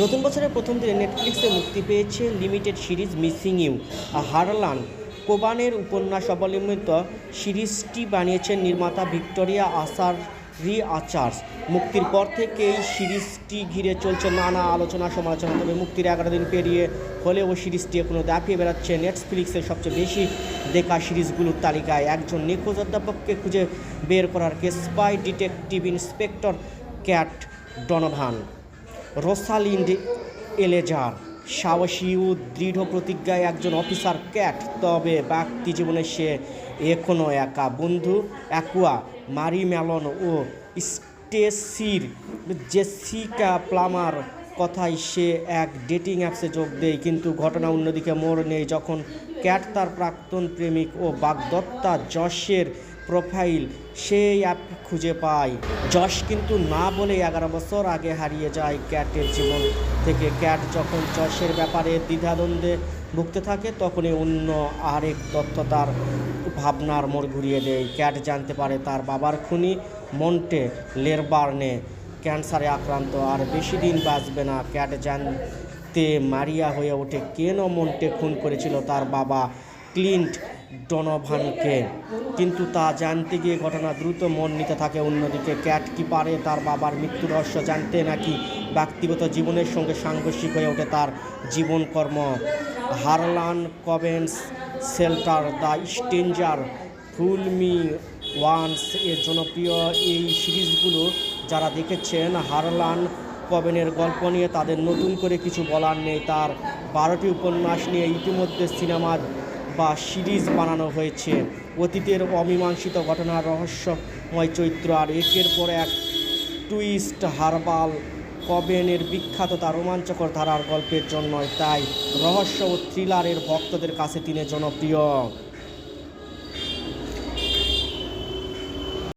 নতুন বছরের প্রথম দিনে নেটফ্লিক্সে মুক্তি পেয়েছে limited series missing you Harlan কোবানের উপন্যাস অবলম্বিত সিরিজটি বানিয়েছেন নির্মাতা ভিক্টোরিয়া আসার রি আচার্স। মুক্তির পর থেকেই সিরিজটি ঘিরে চলছে নানা আলোচনা, সমালোচনা। তবে মুক্তির এগারো দিন পেরিয়ে হলেও সিরিজটি এখনও দাপিয়ে বেড়াচ্ছে। নেটফ্লিক্সের সবচেয়ে বেশি দেখা সিরিজগুলোর তালিকায় একজন নিখোঁজ অধ্যাপককে খুঁজে বের করার case spy detective inspector Kat Donovan. Rosalind Eleazar সাহসী ও দৃঢ় প্রতিজ্ঞায় একজন অফিসার ক্যাট, তবে ব্যক্তি জীবনে সে এখনও একা। বন্ধু অ্যাকুয়া, মারি ম্যালন ও স্টেসির জেসিকা প্লামার কথায় সে এক ডেটিং অ্যাপসে যোগ দেয়, কিন্তু ঘটনা অন্যদিকে মোড় নেই যখন ক্যাট তার প্রাক্তন প্রেমিক ও বাগদত্তা যশের প্রোফাইল সেই অ্যাপ খুঁজে পায়। যশ কিন্তু না বলে এগারো বছর আগে হারিয়ে যায় ক্যাটের জীবন থেকে। ক্যাট যখন যশের ব্যাপারে দ্বিধাদ্বন্দ্বে ভুগতে থাকে, তখনই অন্য আরেক তথ্য তার ভাবনার মোড় ঘুরিয়ে দেয়। ক্যাট জানতে পারে তার বাবার খুনি মন্টে লেরবার্নে ক্যান্সারে আক্রান্ত, আর বেশি দিন বাঁচবে না। ক্যাট জানতে মারিয়া হয়ে ওঠে, কেন মন্টে খুন করেছিল তার বাবা ক্লিন্ট ডনোভানকে। কিন্তু তা জানতে গিয়ে ঘটনা দ্রুত মন নিতে থাকে অন্যদিকে। ক্যাট কি পারে তার বাবার মৃত্যু রহস্য জানতে নাকি ব্যক্তিগত জীবনের সঙ্গে সাংঘর্ষিক হয়ে ওঠে তার জীবনকর্ম? Harlan Coben's Shelter the Stranger fool me once এর জনপ্রিয় এই সিরিজগুলো যারা দেখেছেন, হারলান কবেনের গল্প নিয়ে তাদের নতুন করে কিছু বলার নেই। তার বারোটি উপন্যাস নিয়ে ইতিমধ্যে সিনেমা বা সিরিজ বানানো হয়েছে। অতীতের অমীমাংসিত ঘটনার রহস্যময় চরিত্র আর একের পর এক টুইস্ট হারবাল, কবেনের বিখ্যাত তার রোমাঞ্চকর ধারার গল্পের জন্য তাই রহস্য ও থ্রিলারের ভক্তদের কাছে তিনি জনপ্রিয়।